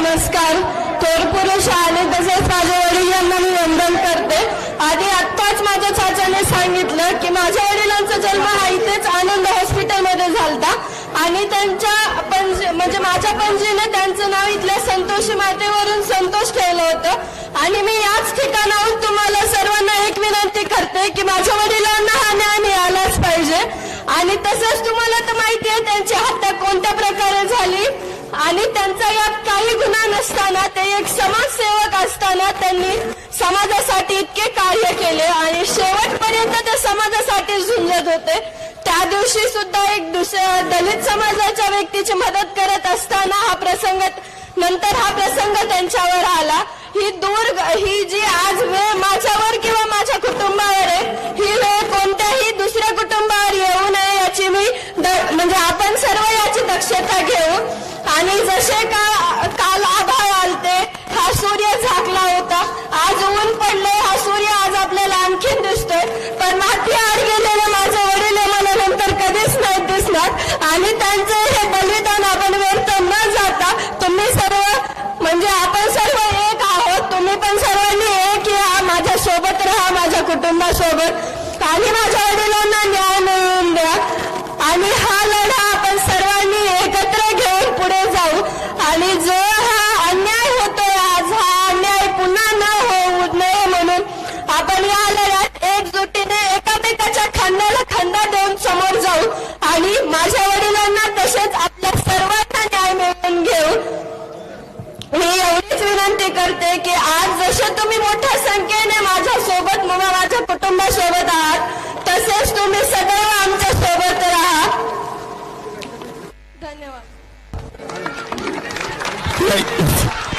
नमस्कार. थोर पुरुष आणि तसेच माझ्या वडिलांना मी वंदन करते. आधी आत्ताच माझ्या चाचाने सांगितलं की माझ्या वडिलांचा जन्म हा इथेच आनंद हॉस्पिटलमध्ये झालता. आणि त्यांच्या पणजी म्हणजे माझ्या पणजीने त्यांचं नाव इथल्या संतोषी मातेवरून संतोष ठेवलं होतं. आणि मी याच ठिकाणाहून तुम्हाला सर्वांना एक विनंती करते की माझ्या वडिलांना हा न्याय मिळालाच पाहिजे. आणि तसंच तुम्हाला तर माहिती आहे त्यांची हत्या कोणत्या प्रकारे झाली? आणि त्यांचा यात काही गुन्हा नसताना ते एक समाजसेवक असताना त्यांनी समाजासाठी इतके कार्य केले आणि शेवटपर्यंत ते समाजासाठी झुंजत होते. त्या दिवशी सुद्धा एक दुसऱ्या दलित समाजाच्या व्यक्तीची मदत करत असताना हा प्रसंग नंतर हा प्रसंग त्यांच्यावर आला. ही दूर ही जी आज वेळ माझ्यावर किंवा माझ्या कुटुंबावर आहे ही वेळ कोणत्याही दुसऱ्या कुटुंबावर येऊ नये याची मी द- म्हणजे आपण सर्व याची दक्षता घेऊ आणि जसे का काल आभाळ आलते हा सूर्य झाकला होता. आज ऊन पडले हा सूर्य आज आपल्याला आणखीन दिसतोय. पण माती आड गेलेले माझे वडील मला नंतर कधीच नाही दिसणार. आणि त्यांचे हे बलिदान आपण व्यर्थ न जाता तुम्ही सर्व म्हणजे आपण सर्व एक आहोत तुम्ही पण सर्वांनी एक या माझ्या सोबत राहा माझ्या कुटुंबासोबत. आणि माझ्या वडिलांना आपण या लढ्यात एकजुटीने एकामेकाच्या खांद्याला खांदा देऊन समोर जाऊ. आणि माझ्या वडिलांना तसेच आपल्या सर्वांना न्याय मिळवून घेऊ. मी एवढीच विनंती करते की आज जसे तुम्ही मोठ्या संख्येने माझ्या सोबत किंवा माझ्या कुटुंबासोबत आहात तसेच तुम्ही सदैव आमच्यासोबत राहा. धन्यवाद.